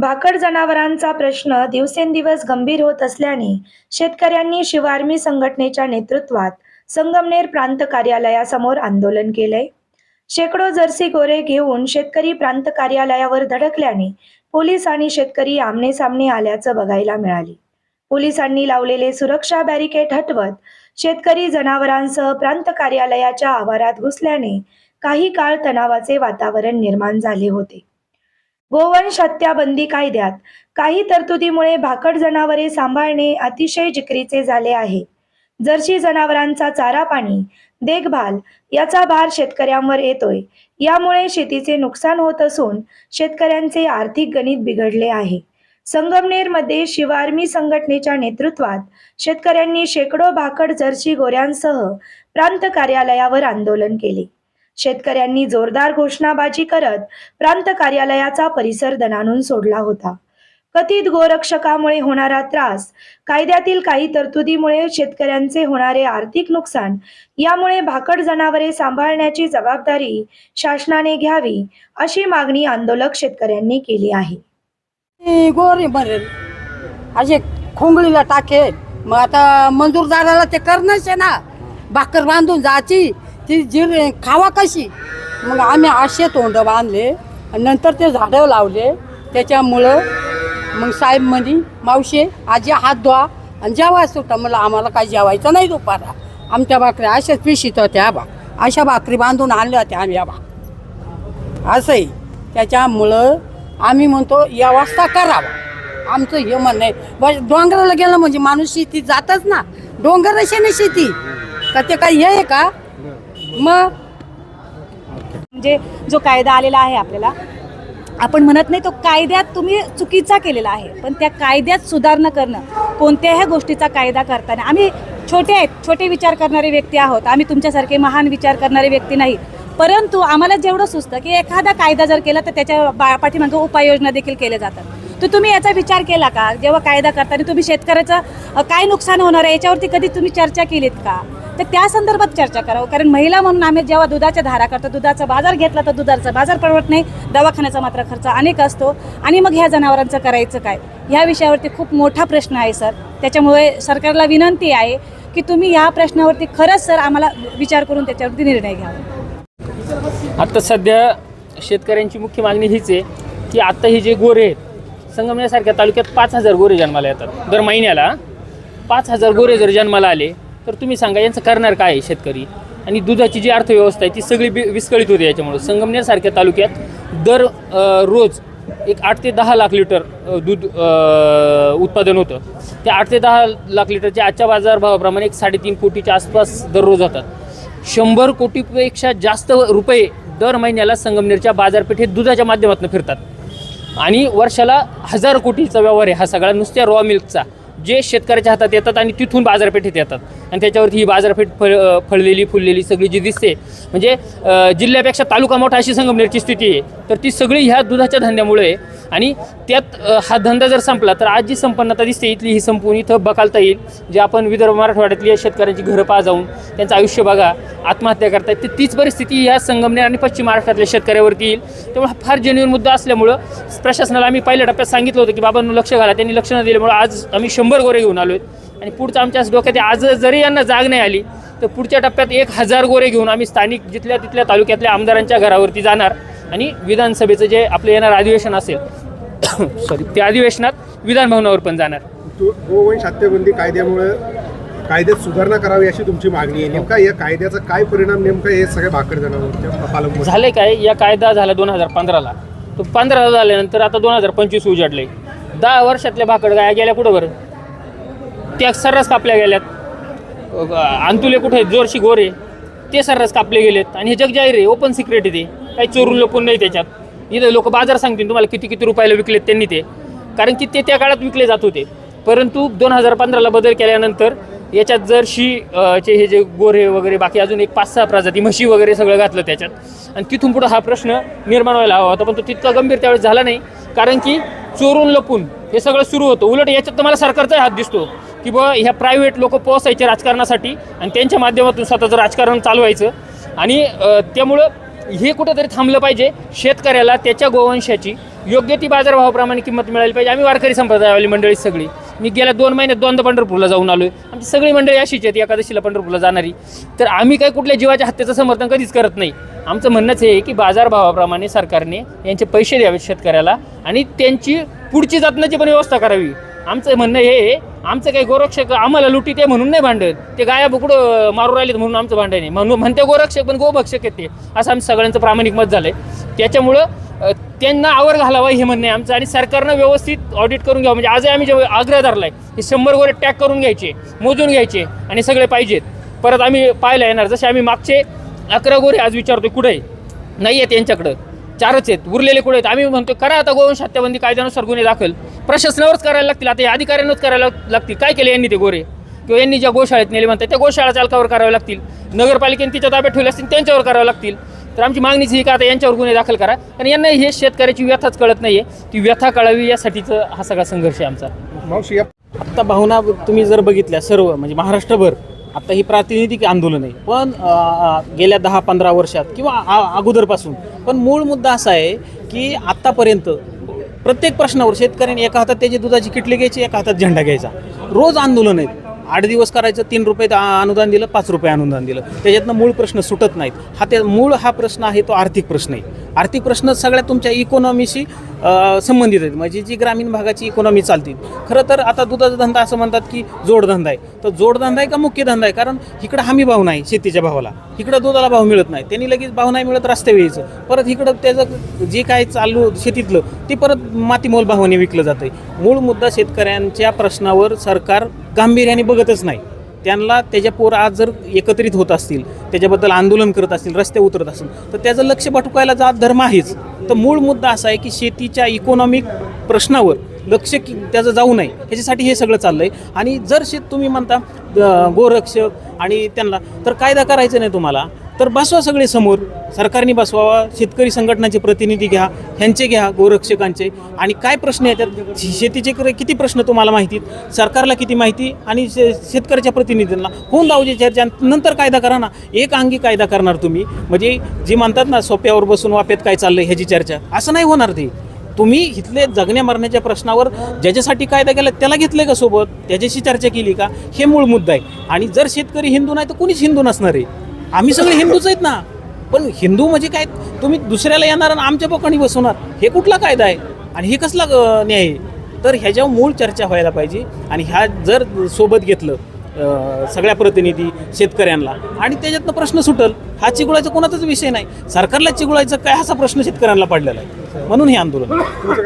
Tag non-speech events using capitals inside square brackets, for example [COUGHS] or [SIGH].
भाकड जनावरांचा प्रश्न दिवसेंदिवस गंभीर होत असल्याने शेतकऱ्यांनी शिवारमी संघटनेच्या नेतृत्वात संगमनेर प्रांत कार्यालयासमोर आंदोलन केलंय. शेकडो जर्सी गोरे घेऊन शेतकरी प्रांत कार्यालयावर धडकल्याने पोलीस आणि शेतकरी आमने सामने आल्याचं बघायला मिळाले. पोलिसांनी लावलेले सुरक्षा बॅरिकेड हटवत शेतकरी जनावरांसह प्रांत कार्यालयाच्या आवारात घुसल्याने काही काळ तणावाचे वातावरण निर्माण झाले होते. गोवंश हत्या बंदी कायद्यात. काही तरतुदीमुळे भाकड जनावरे सांभाळणे अतिशय जिकरीचे झाले आहे. जर्सी जनावरांचा चारा पाणी देखभाल याचा भार शेतकऱ्यांवर येतोय. यामुळे शेतीचे नुकसान होत असून शेतकऱ्यांचे आर्थिक गणित बिघडले आहे. संगमनेरमध्ये शिवारमी संघटनेच्या नेतृत्वात शेतकऱ्यांनी शेकडो भाकड जर्सी गोऱ्यांसह प्रांत कार्यालयावर आंदोलन केले. शेतकऱ्यांनी जोरदार घोषणाबाजी करत प्रांत कार्यालयाचा परिसर दणाणून सोडला होता. कथित गोरक्षकामुळे होणारा त्रास कायद्यातील काही तरतुदीमुळे शेतकऱ्यांचे होणारे आर्थिक नुकसान यामुळे भाकड जनावरे सांभाळण्याची जबाबदारी शासनाने घ्यावी अशी मागणी आंदोलक शेतकऱ्यांनी केली आहे. गोरी भरेल असे खोंगळीला टाकेल. मग आता मंजूरदाराला ते करणंच आहे ना. भाकर बांधून जायची. ती जी खावा कशी? मग आम्ही असे तोंड बांधले आणि नंतर ते झाडं लावले. त्याच्यामुळं मग साहेब म्हणी मावशे आजी हात धुवा आणि जेव्हा सुटा. मला आम्हाला काही जेवायचं नाही दुपारा आमच्या भाकऱ्या अशाच पिशीत होत्या बा. अशा भाकरी बांधून आणल्या होत्या आम्ही या बा. असंही त्याच्यामुळं आम्ही म्हणतो या व्यवस्था करावा आमचं हे म्हणणं आहे. बस डोंगराला गेलं म्हणजे माणूस शेती जातच ना. डोंगर ना शेती. का ते काही हे आहे का? मग म्हणजे जो कायदा आलेला आहे आपल्याला आपण म्हणत नाही तो कायद्यात तुम्ही चुकीचा केलेला आहे पण त्या कायद्यात सुधारणा करणं कोणत्याही गोष्टीचा कायदा करताना आम्ही छोटे आहेत छोटे विचार करणारे व्यक्ती आहोत आम्ही तुमच्यासारखे महान विचार करणारे व्यक्ती नाही परंतु आम्हाला जेवढं सुचतं की एखादा कायदा जर केला तर त्याच्या बा पाठीमागं उपाययोजना देखील केल्या जातात. तर तुम्ही याचा विचार केला का? जेव्हा कायदा करताना तुम्ही शेतकऱ्याचं काय नुकसान होणार आहे याच्यावरती कधी तुम्ही चर्चा केलीत का? तर त्या संदर्भात चर्चा करावं. कारण महिला म्हणून आम्ही जेव्हा दुधाच्या धारा करतो दुधाचा बाजार घेतला तर दुधाचा बाजार परवडत नाही. दवाखान्याचा मात्र खर्च अनेक असतो. आणि मग ह्या जनावरांचं करायचं काय? ह्या विषयावरती खूप मोठा प्रश्न आहे सर. त्याच्यामुळे सरकारला विनंती आहे की तुम्ही ह्या प्रश्नावरती खरंच सर आम्हाला विचार करून त्याच्यावरती निर्णय घ्यावा. आत्ता सध्या शेतकऱ्यांची मुख्य मागणी हीच आहे की आत्ता ही जे गोरे आहेत संगमनेरसारख्या तालुक्यात पाच हजार गोरे जन्माला येतात. दर महिन्याला पाच हजार गोरे जर जन्माला आले तर तुम्ही सांगा यांचं करणार काय आहे शेतकरी? आणि दुधाची जी अर्थव्यवस्था आहे ती सगळी बि विस्कळीत होते याच्यामुळे. संगमनेरसारख्या तालुक्यात दर रोज एक आठ ते दहा लाख लिटर दूध उत्पादन होतं. त्या आठ ते दहा लाख लिटरच्या आजच्या बाजारभावाप्रमाणे एक साडेतीन कोटीच्या आसपास दररोज होतात शंभर कोटीपेक्षा जास्त रुपये दर महिन्याला संगमनेरच्या बाजारपेठेत दुधाच्या माध्यमातून फिरतात. आणि वर्षाला हजार कोटीचा व्यवहार आहे हा सगळा नुसत्या रॉ मिल्कचा जे शेतकऱ्याच्या हातात येतात आणि तिथून बाजारपेठेत येतात. आणि त्याच्यावरती ही बाजारपेठ फळ फळलेली फुललेली सगळी जी दिसते म्हणजे जिल्ह्यापेक्षा तालुका मोठा अशी संगमनेरची स्थिती आहे. तर ती सगळी ह्या दुधाच्या धंद्यामुळे आहे आणि त्यात हा धंदा जर संपला तर आज जी संपन्नता दिसते इथली ही संपून इथं बकालता येईल. जे आपण विदर्भ मराठवाड्यातली शेतकऱ्यांची घरं पहा जाऊन त्यांचं आयुष्य बघा आत्महत्या करतायत तर तीच परिस्थिती ह्या संगमनेर आणि पश्चिम महाराष्ट्रातल्या शेतकऱ्यावरती येईल. त्यामुळे हा फार जेन्युन मुद्दा असल्यामुळं प्रशासनाला आम्ही पहिल्या टप्प्यात सांगितलं होतं की बाबांनो लक्ष घाला त्यांनी लक्ष न दिल्यामुळे आज आम्ही शंभर गोरे घेऊन आलो आहेत आणि पुढचं आमच्या डोक्यात आज जरी यांना जाग नाही आली तर पुढच्या टप्प्यात एक हजार गोरे घेऊन आम्ही स्थानिक जिथल्या तिथल्या तालुक्यातल्या आमदारांच्या घरावरती जाणार आणि विधानसभेचं जे आपलं येणार अधिवेशन असेल [COUGHS] सॉरी त्या अधिवेशनात विधान भवनावर पण जाणार. तो गोवंश हत्याबंदी कायद्यामुळे कायद्यात सुधारणा करावी अशी तुमची मागणी आहे. नेमका या कायद्याचा काय परिणाम नेमका हे सगळ्या भाकड जनावरांच्या पालक झाले काय? या कायदा झाला दोन हजार पंधराला. तो पंधराला झाल्यानंतर आता दोन हजार पंचवीस उजाडले दहा वर्षातल्या भाकड गाया गेल्या कुठं बरं? त्या सर्रास कापल्या गेल्यात. अंतुले कुठे आहेत? जोरशी गोरे ते सर्रास कापले गेलेत. आणि हे जग जाहीर आहे. ओपन सिक्रेट आहे ते. काही चोरून लपून नाही त्याच्यात. इथं लोक बाजार सांगतील तुम्हाला किती किती रुपयाला विकलेत त्यांनी ते. कारण की ते त्या काळात विकले जात होते. परंतु दोन हजार पंधराला बदल केल्यानंतर याच्यात जरशी चे हे जे गोरे वगैरे बाकी अजून एक पाच सहा प्रजाती म्हशी वगैरे सगळं घातलं त्याच्यात. आणि तिथून पुढं हा प्रश्न निर्माण व्हायला हवा होता. पण तो तितका गंभीर त्यावेळेस झाला नाही. कारण की चोरून लपून हे सगळं सुरू होतं. उलट याच्यात तुम्हाला सरकारचा हात दिसतो. की बुवा ह्या प्रायव्हेट लोक पोसायचे राजकारणासाठी आणि त्यांच्या माध्यमातून स्वतःचं राजकारण चालवायचं. आणि त्यामुळं हे कुठंतरी थांबलं पाहिजे. शेतकऱ्याला त्याच्या गोवंशाची योग्य ती बाजारभावाप्रमाणे किंमत मिळाली पाहिजे. आम्ही वारकरी संप्रदायावाली मंडळी सगळी. मी गेल्या दोन महिन्यात दोनदा पंढरपूरला जाऊन आलो आहे आमची सगळी मंडळी अशीच आहेत एकादशीला पंढरपूरला जाणारी. तर आम्ही काय कुठल्या जीवाच्या हत्येचं समर्थन कधीच करत नाही. आमचं म्हणणंच हे की बाजारभावाप्रमाणे सरकारने यांचे पैसे द्यावेत शेतकऱ्याला आणि त्यांची पुढची जतनाची पण व्यवस्था करावी. आमचं म्हणणं हे आहे, आमचं काही गोरक्षक आम्हाला लुटी ते म्हणून नाही भांडत. ते गाया बुकडं मारू राहिलेत म्हणून आमचं भांडण नाही म्हणून म्हणते गोरक्षक पण गोभक्षक आहेत ते. असं आमचं सगळ्यांचं प्रामाणिक मत झालं आहे त्याच्यामुळं त्यांना आवर घालावा हे म्हणणं आहे आमचं. आणि सरकारनं व्यवस्थित ऑडिट करून घ्यावं. म्हणजे आजही आम्ही जे आग्रह धरला आहे हे शंभर गोरे टॅग करून घ्यायचे मोजून घ्यायचे आणि सगळे पाहिजेत. परत आम्ही पाहायला येणार. जसे आम्ही मागचे अकरा गोरे आज विचारतो कुठे आहे? नाही आहेत यांच्याकडं. चारच आहेत. उरलेले कुठे आहेत? आम्ही म्हणतो करा आता गोवंश हत्याबंदी कायद्यानुसार गुन्हे दाखल. प्रशासनावरच करायला लागतील आता या अधिकाऱ्यांनाच करायला लागतील. काय केले यांनी ते गोरे? किंवा यांनी ज्या गोशाळेत नेले म्हणतात त्या गोशाळा चालकावर करावे लागतील. नगरपालिकेने तिच्या ताब्यात ठेवले असतील त्यांच्यावर करावं लागतील. तर आमची मागणीच ही का आता यांच्यावर गुन्हे दाखल करा. आणि यांना हे शेतकऱ्याची व्यथाच कळत नाही आहे ती व्यथा कळावी यासाठीचं हा सगळा संघर्ष आहे आमचा. मावशी आत्ता भावना तुम्ही जर बघितल्या सर्व म्हणजे महाराष्ट्रभर आता ही प्रातिनिधिक आंदोलन आहे. पण गेल्या दहा पंधरा वर्षात किंवा आ- अगोदरपासून पण मूळ मुद्दा असा आहे की आत्तापर्यंत प्रत्येक प्रश्नावर शेतकऱ्यांनी एका हातात त्याची दुधाची किटली घ्यायची एका हातात झेंडा घ्यायचा. रोज आंदोलन आहेत. आठ दिवस करायचं तीन रुपये अनुदान दिलं पाच रुपये अनुदान दिलं. त्याच्यातनं मूळ प्रश्न सुटत नाहीत. हा त्या मूळ हा प्रश्न आहे तो आर्थिक प्रश्न आहे. आर्थिक प्रश्न सगळ्या तुमच्या इकॉनॉमीशी संबंधित आहेत. म्हणजे जी ग्रामीण भागाची इकॉनॉमी चालतील खरं तर आता दुधाचा धंदा असं म्हणतात की जोडधंदा आहे. तर जोडधंदा आहे का मुख्य धंदा आहे? कारण इकडं हमी भाव नाही शेतीच्या भावाला. इकडं दुधाला भाव मिळत नाही. त्यांनी लगेच भाव नाही मिळत रस्ते वेळीचं परत इकडं त्याचं जे काय चालू शेतीतलं ते परत मातीमोल भावाने विकलं जातं आहे मूळ मुद्दा शेतकऱ्यांच्या प्रश्नावर सरकार गांभीर्याने बघतच नाही. त्यांना त्याच्या पोर आज जर एकत्रित होत असतील त्याच्याबद्दल आंदोलन करत असतील रस्ते उतरत असतील तर त्याचं लक्ष भटकायला जात धर्म आहेच. तर मूळ मुद्दा असा आहे की शेतीच्या इकॉनॉमिक प्रश्नावर लक्ष की त्याचं जाऊ नये ह्याच्यासाठी हे सगळं चाललं आहे आणि जर शेत तुम्ही म्हणता गोरक्षक आणि त्यांना तर कायदा करायचा नाही तुम्हाला. तर बसवा सगळे समोर. सरकारने बसवावा शेतकरी संघटनाचे प्रतिनिधी घ्या ह्यांचे घ्या गोरक्षकांचे. आणि काय प्रश्न येतात? शेतीचे किती प्रश्न तुम्हाला माहिती आहेत? सरकारला किती माहिती आणि शे- शेतकऱ्याच्या प्रतिनिधींना? होऊन जाऊ जे चर्चा नंतर कायदा करा ना. एक अंगी कायदा करणार तुम्ही. म्हणजे जे म्हणतात ना सोप्यावर बसून वाप्यात काय चाललं ह्याची चर्चा. असं नाही होणार ते. तुम्ही इथले जगण्या मरण्याच्या प्रश्नावर ज्याच्यासाठी कायदा केला त्याला घेतलंय का सोबत? त्याच्याशी चर्चा केली का? हे मूळ मुद्दा आहे. आणि जर शेतकरी हिंदू नाही तर कुणीच हिंदू नसणार आहे. आम्ही सगळे हिंदूच आहेत ना. पण हिंदू म्हणजे काय? तुम्ही दुसऱ्याला येणार आणि आमच्या पकडी बसवणार. हे कुठला कायदा आहे? आणि हे कसला न्याय आहे? तर ह्याच्यावर मूळ चर्चा व्हायला पाहिजे. आणि ह्या जर सोबत घेतलं सगळ्या प्रतिनिधी शेतकऱ्यांना. आणि त्याच्यातनं प्रश्न सुटल. हा चिघुळाचा कोणाचाच विषय नाही. सरकारला चिघुळायचा काय असा प्रश्न शेतकऱ्यांना पडलेला आहे? म्हणून हे आंदोलन.